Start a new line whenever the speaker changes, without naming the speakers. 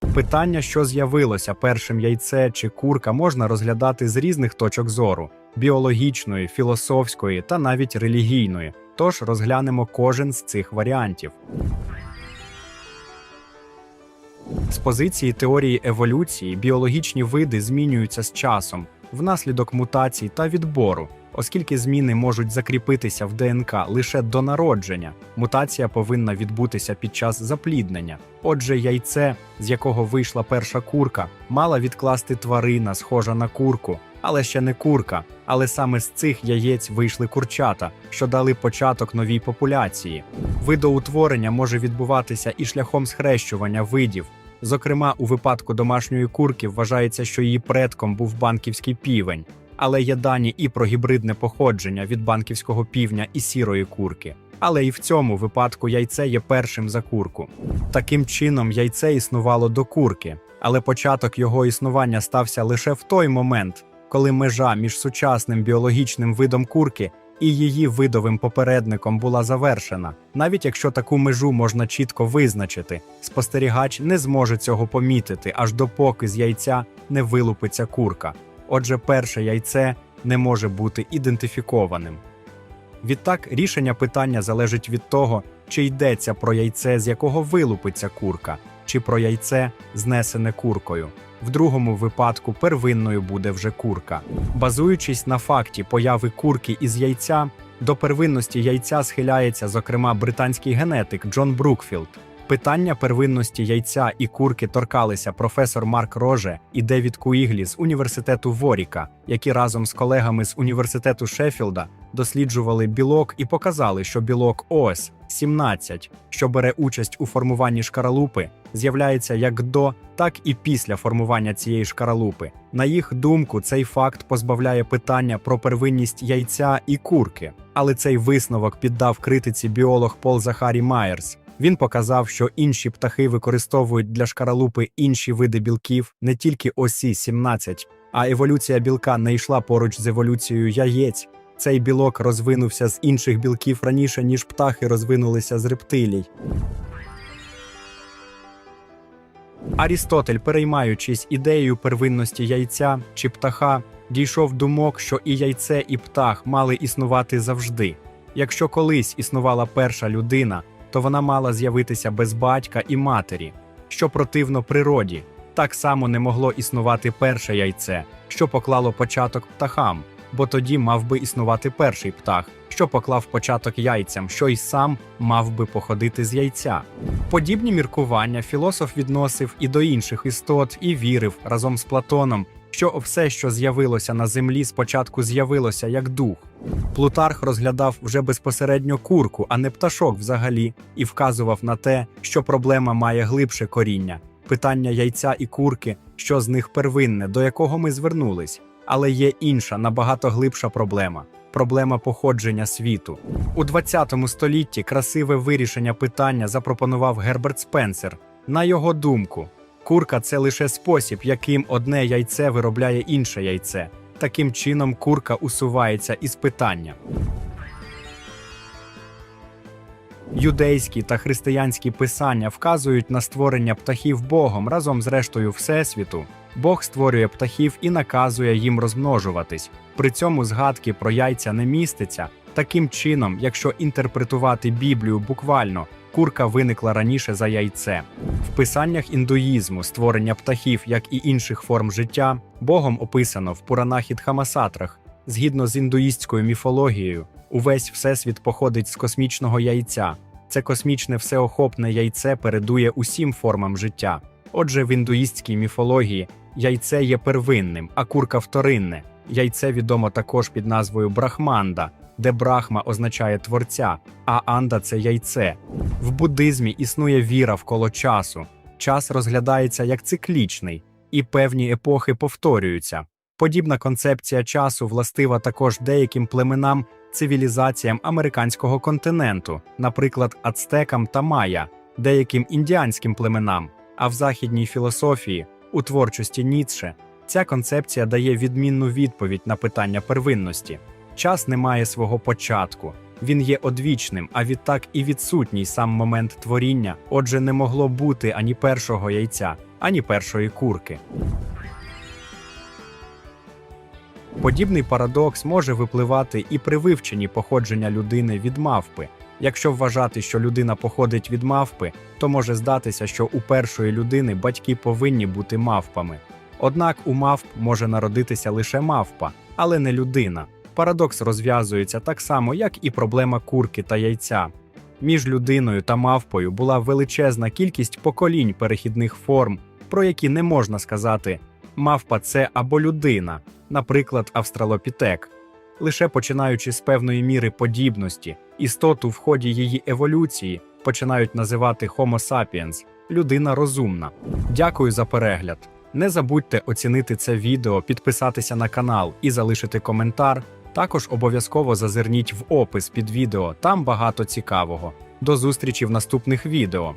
Питання, що з'явилося першим яйце чи курка, можна розглядати з різних точок зору: біологічної, філософської та навіть релігійної. Тож розглянемо кожен з цих варіантів. З позиції теорії еволюції біологічні види змінюються з часом внаслідок мутацій та відбору. Оскільки зміни можуть закріпитися в ДНК лише до народження, мутація повинна відбутися під час запліднення. Отже, яйце, з якого вийшла перша курка, мала відкласти тварина, схожа на курку, але ще не курка. Але саме з цих яєць вийшли курчата, що дали початок новій популяції. Видоутворення може відбуватися і шляхом схрещування видів. Зокрема, у випадку домашньої курки вважається, що її предком був банківський півень, але є дані і про гібридне походження від банківського півня і сірої курки. Але і в цьому випадку яйце є першим за курку. Таким чином, яйце існувало до курки, але початок його існування стався лише в той момент, коли межа між сучасним біологічним видом курки і її видовим попередником була завершена. Навіть якщо таку межу можна чітко визначити, спостерігач не зможе цього помітити, аж допоки з яйця не вилупиться курка. Отже, перше яйце не може бути ідентифікованим. Відтак, рішення питання залежить від того, чи йдеться про яйце, з якого вилупиться курка, чи про яйце, знесене куркою. В другому випадку первинною буде вже курка. Базуючись на факті появи курки із яйця, до первинності яйця схиляється, зокрема, британський генетик Джон Брукфілд. Питання первинності яйця і курки торкалися професор Марк Роже і Девід Куіглі з університету Воріка, які разом з колегами з університету Шеффілда досліджували білок і показали, що білок ОС 17, що бере участь у формуванні шкаралупи, з'являється як до, так і після формування цієї шкаралупи. На їх думку, цей факт позбавляє питання про первинність яйця і курки. Але цей висновок піддав критиці біолог Пол Захарі Майерс. Він показав, що інші птахи використовують для шкаралупи інші види білків, не тільки осі 17, а еволюція білка не йшла поруч з еволюцією яєць. Цей білок розвинувся з інших білків раніше, ніж птахи розвинулися з рептилій. Арістотель, переймаючись ідеєю первинності яйця чи птаха, дійшов думок, що і яйце, і птах мали існувати завжди. Якщо колись існувала перша людина, то вона мала з'явитися без батька і матері, що противно природі. Так само не могло існувати перше яйце, що поклало початок птахам, бо тоді мав би існувати перший птах, що поклав початок яйцям, що й сам мав би походити з яйця. Подібні міркування філософ відносив і до інших істот, і вірив разом з Платоном, що все, що з'явилося на землі, спочатку з'явилося як дух. Плутарх розглядав вже безпосередньо курку, а не пташок взагалі, і вказував на те, що проблема має глибше коріння. Питання яйця і курки, що з них первинне, до якого ми звернулись. Але є інша, набагато глибша проблема проблема походження світу. У 20 столітті красиве вирішення питання запропонував Герберт Спенсер. На його думку, курка це лише спосіб, яким одне яйце виробляє інше яйце. Таким чином, курка усувається із питання. Юдейські та християнські писання вказують на створення птахів Богом разом з рештою Всесвіту. Бог створює птахів і наказує їм розмножуватись. При цьому згадки про яйця не міститься. Таким чином, якщо інтерпретувати Біблію буквально, курка виникла раніше за яйце. В писаннях індуїзму створення птахів, як і інших форм життя, Богом описано в Пуранах і Дхамасатрах. Згідно з індуїстською міфологією, увесь всесвіт походить з космічного яйця. Це космічне всеохопне яйце передує усім формам життя. Отже, в індуїстській міфології яйце є первинним, а курка вторинне. Яйце відомо також під назвою Брахманда, де брахма означає творця, а анда це яйце. В буддизмі існує віра вколо часу. Час розглядається як циклічний, і певні епохи повторюються. Подібна концепція часу властива також деяким племенам, цивілізаціям американського континенту, наприклад, ацтекам та майя, деяким індіанським племенам. А в західній філософії, у творчості Ніцше, ця концепція дає відмінну відповідь на питання первинності. Час не має свого початку, він є одвічним, а відтак і відсутній сам момент творіння, отже, не могло бути ані першого яйця, ані першої курки. Подібний парадокс може випливати і при вивченні походження людини від мавпи. Якщо вважати, що людина походить від мавпи, то може здатися, що у першої людини батьки повинні бути мавпами. Однак у мавп може народитися лише мавпа, але не людина. Парадокс розв'язується так само, як і проблема курки та яйця. Між людиною та мавпою була величезна кількість поколінь перехідних форм, про які не можна сказати мавпа це або людина, наприклад, австралопітек. Лише починаючи з певної міри подібності, істоту в ході її еволюції починають називати Homo sapiens – людина розумна. Дякую за перегляд. Не забудьте оцінити це відео, підписатися на канал і залишити коментар. Також обов'язково зазирніть в опис під відео, там багато цікавого. До зустрічі в наступних відео.